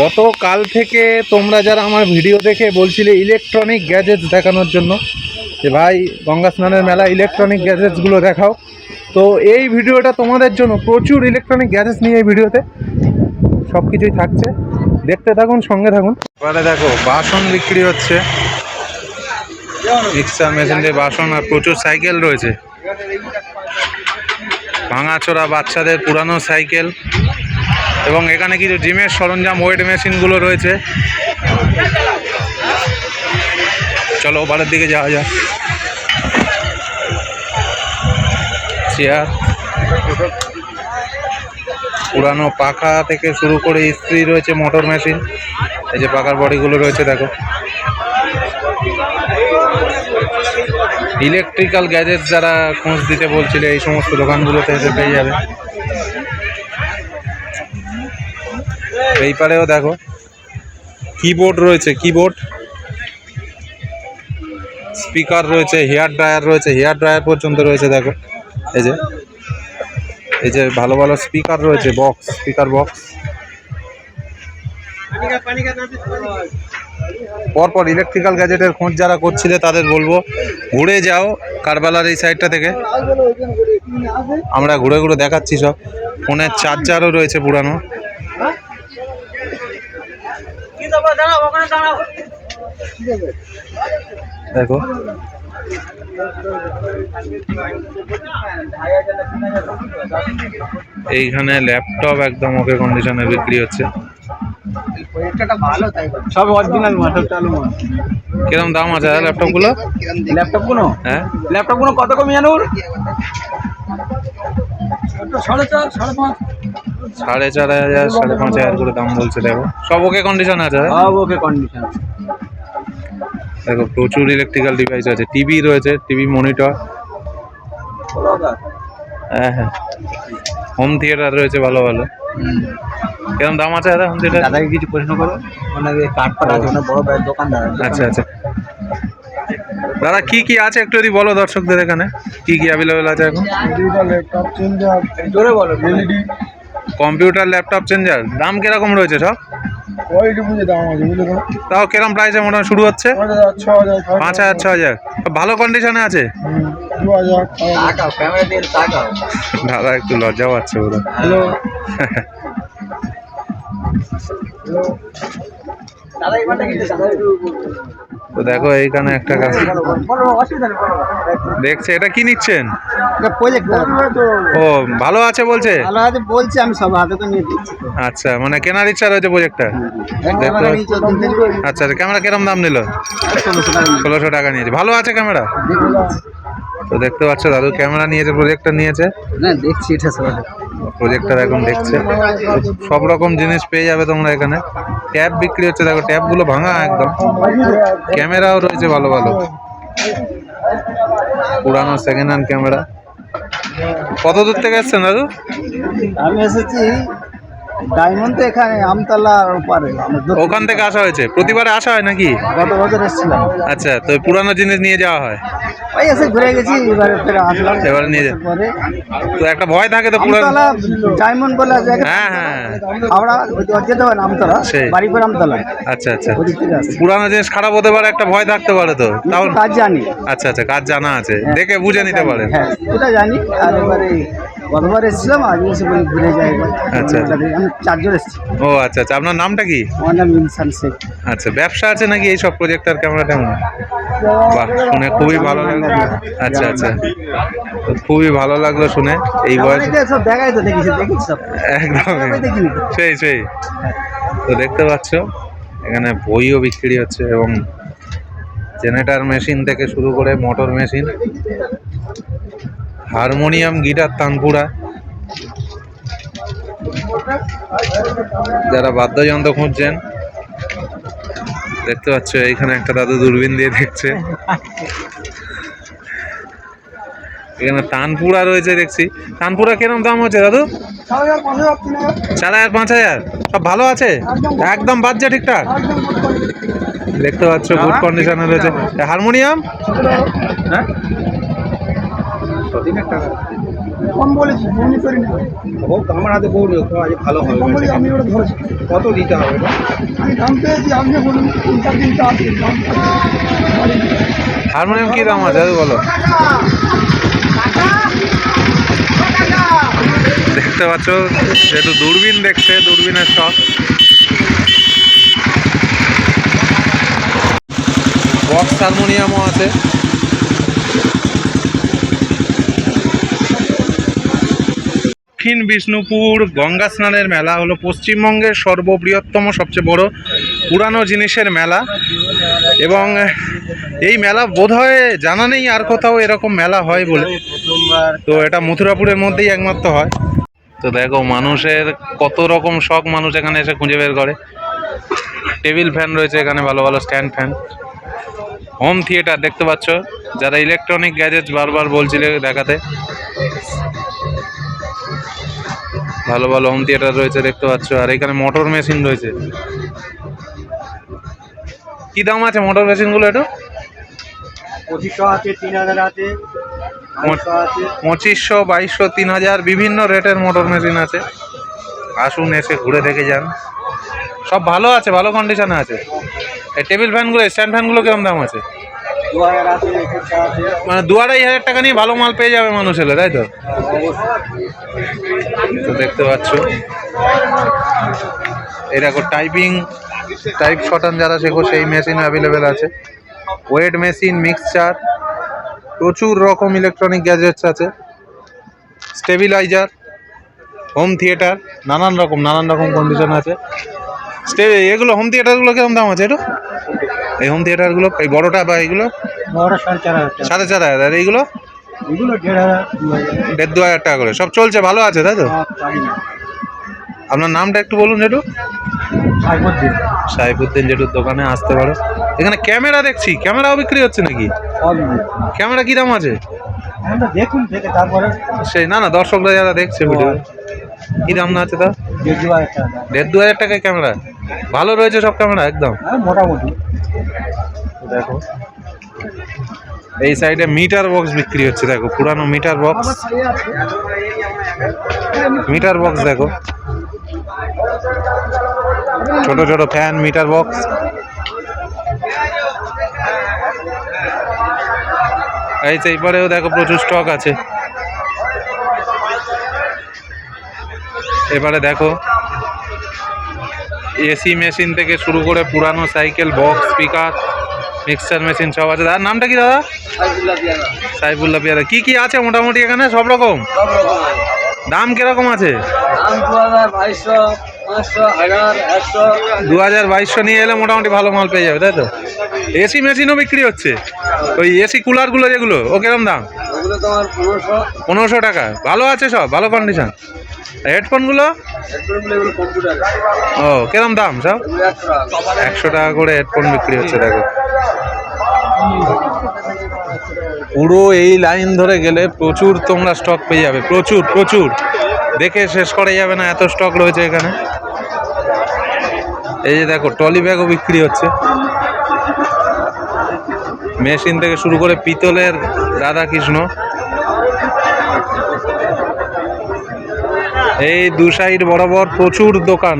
গতকাল থেকে তোমরা যারা আমার ভিডিও দেখে বলছিলে ইলেকট্রনিক গ্যাজেটস দেখানোর জন্য, যে ভাই গঙ্গা স্নানের মেলা ইলেকট্রনিক গ্যাজেটসগুলো দেখাও। তো এই ভিডিওটা তোমাদের জন্য প্রচুর ইলেকট্রনিক গ্যাজেটস নিয়ে এই ভিডিওতে সব কিছুই থাকছে। দেখতে থাকুন, সঙ্গে থাকুন। এবারে দেখো, বাসন বিক্রি হচ্ছে। মিক্সার মেশিন দিয়ে বাসন আর প্রচুর সাইকেল রয়েছে। ভাঙাচোরা বাচ্চাদের পুরানো সাইকেল এবং এখানে কিছু জিমের সরঞ্জাম ওয়েট মেশিনগুলো রয়েছে। চলো ওপারের দিকে যাওয়া যাক। চেয়ার পুরানো পাখা থেকে শুরু করে ইস্ত্রি রয়েছে মোটর মেশিন এই যে পাখার বডিগুলো রয়েছে, দেখো। ইলেকট্রিক্যাল গ্যাজেট যারা খোঁজ দিতে বলছিলে, এই সমস্ত দোকানগুলোতে এসে পেয়ে যাবে। এই পারেও দেখো। কিবোর্ড রয়েছে কিবোর্ড স্পিকার রয়েছে হেয়ার ড্রায়ার রয়েছে হেয়ার ড্রায়ার পর্যন্ত রয়েছে, দেখো। এই যে এই যে ভালো ভালো স্পিকার রয়েছে বক্স স্পিকার বক্স পরপর ইলেকট্রিক্যাল গ্যাজেটের খোঁজ যারা করছিলে, তাদের বলব, ঘুরে যাও কারবালার এই সাইডটা থেকে। আমরা ঘুরে ঘুরে দেখাচ্ছি সব। ফোনের চার্জারও রয়েছে পুরানো। দেখো। এইখানে ল্যাপটপ একদম ওকে কন্ডিশনে বিক্রি হচ্ছে। সব অরিজিনাল মাল সব চালু মাল। কিরম দাম আছে ল্যাপটপগুলো ল্যাপটপগুলো? হ্যাঁ। ল্যাপটপগুলো কত কমিয়ে জানুর সাড়ে চার সাড়ে পাঁচ। সাড়ে চার হাজার সাড়ে পাঁচ হাজার করে দাম বলছে দেখো। সব ওকে কন্ডিশন আছে? হ্যাঁ? সব ওকে কন্ডিশন দেখো প্রচুর ইলেকট্রিক্যাল ডিভাইস আছে। টিভি রয়েছে টিভি মনিটর হ্যাঁ হ্যাঁ। হোম থিয়েটার রয়েছে ভালো ভালো। কিরম দাম আছে দাদা হোম থিয়েটার দাদাকে কিছু প্রশ্ন করো। ওনাকে কাঠ পাঠা আছে ওনার বড় দোকানদার আচ্ছা আচ্ছা। দাদা কি কি আছে একটু যদি বলো দর্শকদের এখানে? কি কি অ্যাভেলেবেল আছে এখন? জোরে বলো এলইডি কম্পিউটার ল্যাপটপ চেঞ্জার দাম কীরকম রয়েছে সব? তাও কিরম প্রাইসে মোটামুটি শুরু হচ্ছে? পাঁচ হাজার ছ হাজার ভালো কন্ডিশনে আছে? দাদা একটু লজ্জা পাচ্ছে বোধ তো দেখো এইখানে একটা গাছ। দেখছে এটা কি নিচ্ছেন? ও ভালো আছে বলছে? ভালো আছে বলছি আমি সব হাতে তো নিয়ে দিচ্ছি। আচ্ছা মানে কেনার ইচ্ছা রয়েছে প্রজেক্টটা চোদ্দ দিন আচ্ছা ক্যামেরা কিরম দাম নিল? ষোলোশো টাকা নিয়েছে। ভালো আছে ক্যামেরা? তো দেখতে পাচ্ছ দাদু ক্যামেরা নিয়েছে প্রজেক্টর নিয়েছে। না দেখছি এটা সব। এখন দেখছে। সব রকম জিনিস পেয়ে যাবে তোমরা এখানে। ট্যাব বিক্রি হচ্ছে, দেখো ট্যাবগুলো ভাঙা একদম। ক্যামেরাও রয়েছে ভালো ভালো। পুরানো সেকেন্ড হ্যান্ড ক্যামেরা। কত দূর থেকে এসছেন দাদু? আমি এসেছি ডায়মন্ড তো এখানে আমতলার ওপারে ওখান থেকে আসা হয়েছে? প্রতিবারে আসা হয় নাকি? গত বছর এসেছিলাম। আচ্ছা তো পুরানো জিনিস নিয়ে যাওয়া হয়? ওই এসে ঘুরে গেছি এবারে ফের আসলাম। এবারে নিয়ে পরে তো একটা ভয় থাকে তো পুরানো। ডায়মন্ড বলে এখানে। হ্যাঁ হ্যাঁ। যেতে হবে আমতলা। বাড়িপুর আমতলা। আচ্ছা আচ্ছা। পুরানো জিনিস খারাপ হতে পারে একটা ভয় থাকতে পারে তো। তাও কাজ জানি। আচ্ছা আচ্ছা কাজ জানা আছে। দেখে বুঝে নিতে পারে হ্যাঁ জানি। আর এবারে গতবার এসেছিলাম আজ এসে বলি ঘুরে যাই আচ্ছা, আচ্ছা। আমি চারজন এসেছি। ও আচ্ছা আচ্ছা। আপনার নামটা কি? আমার নাম ইনসান শেখ। আচ্ছা ব্যবসা আছে নাকি এই সব প্রজেক্টর ক্যামেরা ট্যামেরা বাহ শুনে খুবই ভালো লাগল। আচ্ছা আচ্ছা। তো খুবই ভালো লাগল শুনে এই বয়সে। সব দেখাই তো দেখিস দেখিস সব। একদম। সেই সেই। তো দেখতে পাচ্ছ এখানে বইও বিক্রি হচ্ছে এবং জেনারেটার মেশিন থেকে শুরু করে motor machine harmonium guitar tanpura. যারা বাদ্যযন্ত্র খুঁজছেন দেখতে পাচ্ছ এইখানে একটা দাদু দূরবীন দিয়ে দেখছে। এখানে তানপুরা রয়েছে দেখছি। তানপুরা কিরম দাম হচ্ছে দাদু? চার হাজার পাঁচ হাজার। সব ভালো আছে? একদম বাজছে ঠিকঠাক? দেখতে পাচ্ছ গুড কন্ডিশনে রয়েছে। হারমোনিয়াম হ্যাঁ? কম বলেছি ফোনই করি না আমার হাতে বউ নেই আজ ভালো হবে কম বলে আমি ওটা ধরেছি। কত দিতে হবে আমি দাম পেয়েছি আপনি বলুন তিন চার দিন চার দিন দাম হারমোনিয়াম কি দাম আছে? বলো। দেখতে পাচ্ছ যেহেতু দূরবীন দেখছে দূরবীনের শখ। বক্স হারমোনিয়ামও আছে। দক্ষিণ বিষ্ণুপুর গঙ্গা স্নানের মেলা হলো পশ্চিমবঙ্গের সর্ববৃহত্তম, সবচেয়ে বড় পুরানো জিনিসের মেলা। এবং এই মেলা বোধহয় জানা নেই আর কোথাও এরকম মেলা হয় বলে। তো এটা মথুরাপুরের মধ্যেই একমাত্র হয়। তো দেখো, মানুষের কত রকম শখ মানুষ এখানে এসে খুঁজে বের করে। টেবিল ফ্যান রয়েছে এখানে, ভালো ভালো স্ট্যান্ড ফ্যান। হোম থিয়েটার দেখতে পাচ্ছ। যারা ইলেকট্রনিক গ্যাজেট বারবার বলছিলে দেখাতে। ভালো ভালো হোম থিয়েটার রয়েছে দেখতে পাচ্ছ। আর এখানে মোটর মেশিন রয়েছে। কি দাম আছে মোটর মেশিনগুলো একটু? পঁচিশশো আছে তিন হাজার আছে পঁচিশশো বাইশশো তিন হাজার বিভিন্ন রেটের মোটর মেশিন আছে। আসুন এসে ঘুরে দেখে যান। সব ভালো আছে ভালো কন্ডিশনে আছে। এই টেবিল ফ্যানগুলো স্ট্যান্ড ফ্যানগুলো কিরম দাম আছে? মানে দু আড়াই হাজার টাকা নিয়ে ভালো মাল পেয়ে যাবে মানুষ এলে, তাই তো? দেখতে পাচ্ছ। দেখো টাইপিং টাইপ শটান যারা শেখো, সেই মেশিন অ্যাভেলেবেল আছে। ওয়েট মেশিন মিক্সচার প্রচুর রকম ইলেকট্রনিক গ্যাজেটস আছে। স্টেবিলাইজার হোম থিয়েটার নানান রকম নানান রকম কন্ডিশন আছে। স্টে এগুলো হোম থিয়েটারগুলো কীরকম দাম আছে, একটু? এই হোম থিয়েটারগুলো এই বড়টা বা এইগুলো? সাড়ে চার হাজার আর এইগুলো? দেড় দু হাজার। টাকা করে। সব চলছে ভালো আছে তাই তো? না আপনার নামটা একটু বলুন সাইবুদ্দিন সাইফুদ্দিন। জেঠুর দোকানে আসতে পারো। এখানে ক্যামেরা দেখছি ক্যামেরাও বিক্রি হচ্ছে নাকি? ক্যামেরা কি দাম আছে? দেখুন তারপরে সেই না না দর্শকরা যারা দেখছে ভিডিও কি দাম না আছে তা দেড় দু হাজার টাকা। দাম। দেড় দু হাজার টাকায় ক্যামেরা। ভালো রয়েছে সব ক্যামেরা একদম? হ্যাঁ মোটামুটি। দেখো। এই সাইডে মিটার বক্স বিক্রি হচ্ছে, দেখো, পুরানো মিটার বক্স মিটার বক্স দেখো। ছোট ছোট ফ্যান মিটার বক্স এই যে এইবারেও দেখো প্রচুর স্টক আছে। এবারে দেখো, এসি মেশিন থেকে শুরু করে পুরানো cycle box speaker mixture machine সব আছে। দাদার নামটা কি দাদা? সাইফুল্লাহ পিয়াদা কি কি আছে মোটামুটি এখানে? সব রকম? দাম কীরকম আছে? দু হাজার বাইশশো নিয়ে এলে মোটামুটি ভালো মাল পেয়ে যাবে তাই তো? এসি মেশিনও বিক্রি হচ্ছে। ওই এসি কুলারগুলো যেগুলো ও কিরম দাম? পনেরোশো। টাকা। ভালো আছে সব ভালো কন্ডিশন হেডফোনগুলো? ও কিরম দাম সব? একশো টাকা করে হেডফোন বিক্রি হচ্ছে দেখো। পুরো এই লাইন ধরে গেলে প্রচুর তোমরা স্টক পেয়ে যাবে, প্রচুর প্রচুর। দেখে শেষ করা যাবে না, এত স্টক রয়েছে এখানে। এই যে দেখো টলি ব্যাগও বিক্রি হচ্ছে। মেশিন থেকে শুরু করে পিতলের রাধাকৃষ্ণ। এই দু সাইড বরাবর প্রচুর দোকান।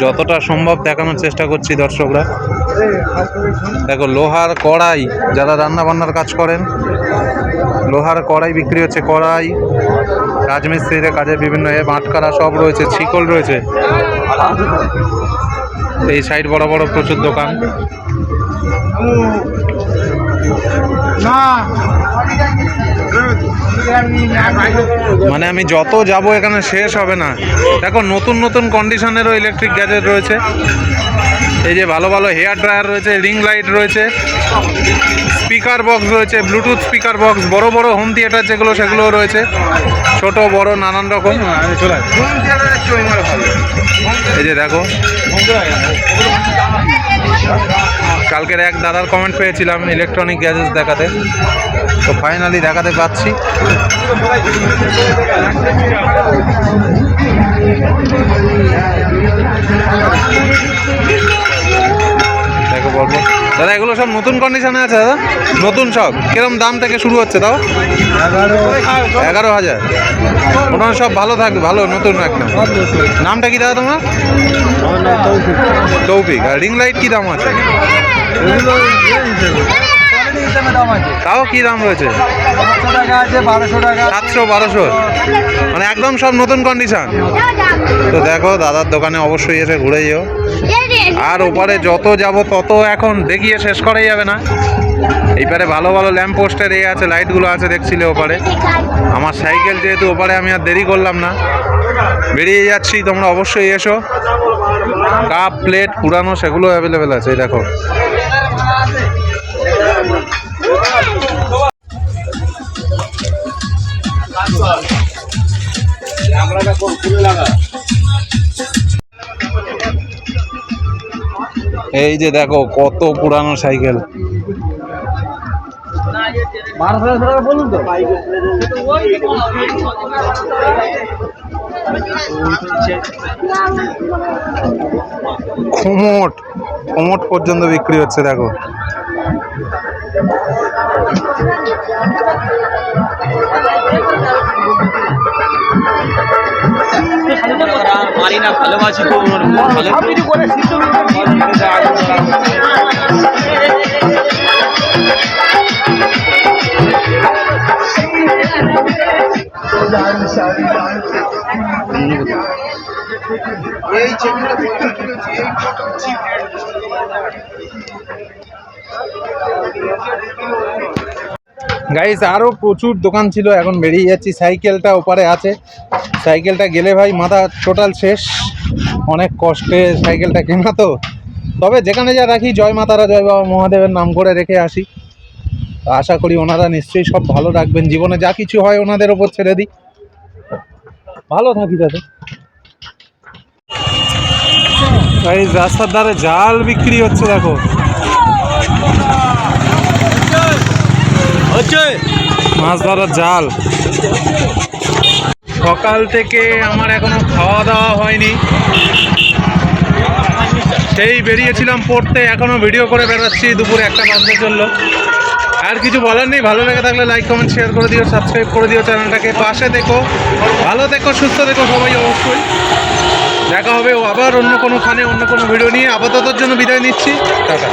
যতটা সম্ভব দেখানোর চেষ্টা করছি দর্শকরা। দেখো, লোহার কড়াই, যারা রান্না বান্নার কাজ করেন, লোহার কড়াই বিক্রি হচ্ছে কড়াই রাজমিস্ত্রিদের কাজের বিভিন্ন এ, বাটকারা সব রয়েছে ছিকল রয়েছে। এই সাইড বড় বড় প্রচুর দোকান। মানে আমি যত যাব এখানে শেষ হবে না। দেখো, নতুন নতুন কন্ডিশনেরও ইলেকট্রিক গ্যাজেট রয়েছে। এই যে ভালো ভালো হেয়ার ড্রায়ার রয়েছে রিং লাইট রয়েছে স্পিকার বক্স রয়েছে ব্লুটুথ স্পিকার বক্স বড় বড় হোম থিয়েটার যেগুলো, সেগুলোও রয়েছে। ছোট, বড়, নানান রকম। এই যে দেখো, কালকের এক দাদার কমেন্ট পেয়েছিলাম ইলেকট্রনিক গ্যাজেটস দেখাতে। তো ফাইনালি দেখাতে পাচ্ছি দেখো পরপর দাদা এগুলো সব নতুন কন্ডিশনে আছে দাদা নতুন সব কিরম দাম থেকে শুরু হচ্ছে তাও এগারো এগারো হাজার ওনার সব ভালো থাকবে ভালো নতুন একদম নামটা কি দাদা তোমার তৌফিক আর রিং লাইট কি দাম আছে দাম আছে। তাও কি দাম রয়েছে? সাতশো টাকা আছে বারোশো টাকা সাতশো বারোশো? মানে একদম সব নতুন কন্ডিশন তো দেখো দাদার দোকানে অবশ্যই এসে ঘুরে যেও। আর ওপারে যত যাব তত এখন দেখিয়ে শেষ করাই যাবে না। এইপারে ভালো ভালো ল্যাম্প পোস্টের এ আছে লাইটগুলো আছে দেখছিলে ওপারে? আমার সাইকেল যেহেতু ওপারে আমি আর দেরি করলাম না। বেরিয়ে যাচ্ছি তোমরা অবশ্যই এসো। কাপ প্লেট পুরানো সেগুলো অ্যাভেলেবেল আছে দেখো। এই যে দেখো কত পুরানো সাইকেল। খোমট খোমট পর্যন্ত বিক্রি হচ্ছে দেখো। মারি না ভালোবাসি তো করে এই চেকিংটা গাইস আরও প্রচুর দোকান ছিল, এখন বেরিয়ে যাচ্ছি। সাইকেলটা ওপারে আছে। সাইকেলটা গেলে ভাই মাথা টোটাল শেষ। অনেক কষ্টে সাইকেলটা কেনা তো। তবে যেখানে যা রাখি, জয় মাতারা, জয় বাবা মহাদেবের নাম করে রেখে আসি। আশা করি ওনারা নিশ্চয়ই সব ভালো রাখবেন। জীবনে যা কিছু হয় ওনাদের ওপর ছেড়ে দিই। ভালো থাকি গাইস রাস্তার ধারে জাল বিক্রি হচ্ছে, দেখো হচ্ছে মাছ ধরার জাল। সকাল থেকে আমার এখনও খাওয়া দাওয়া হয়নি। সেই বেরিয়েছিলাম পড়তে এখনও ভিডিও করে বেড়াচ্ছি দুপুরে একটা বাজতে চলল। আর কিছু বলার নেই ভালো লেগে থাকলে লাইক কমেন্ট শেয়ার করে দিও সাবস্ক্রাইব করে দিও চ্যানেলটাকে পাশে দেখো ভালো দেখো সুস্থ দেখো সবাই অবশ্যই। দেখা হবে আবার অন্য কোনো খানে অন্য কোনো ভিডিও নিয়ে। আপাততর জন্য বিদায় নিচ্ছি। টাটা।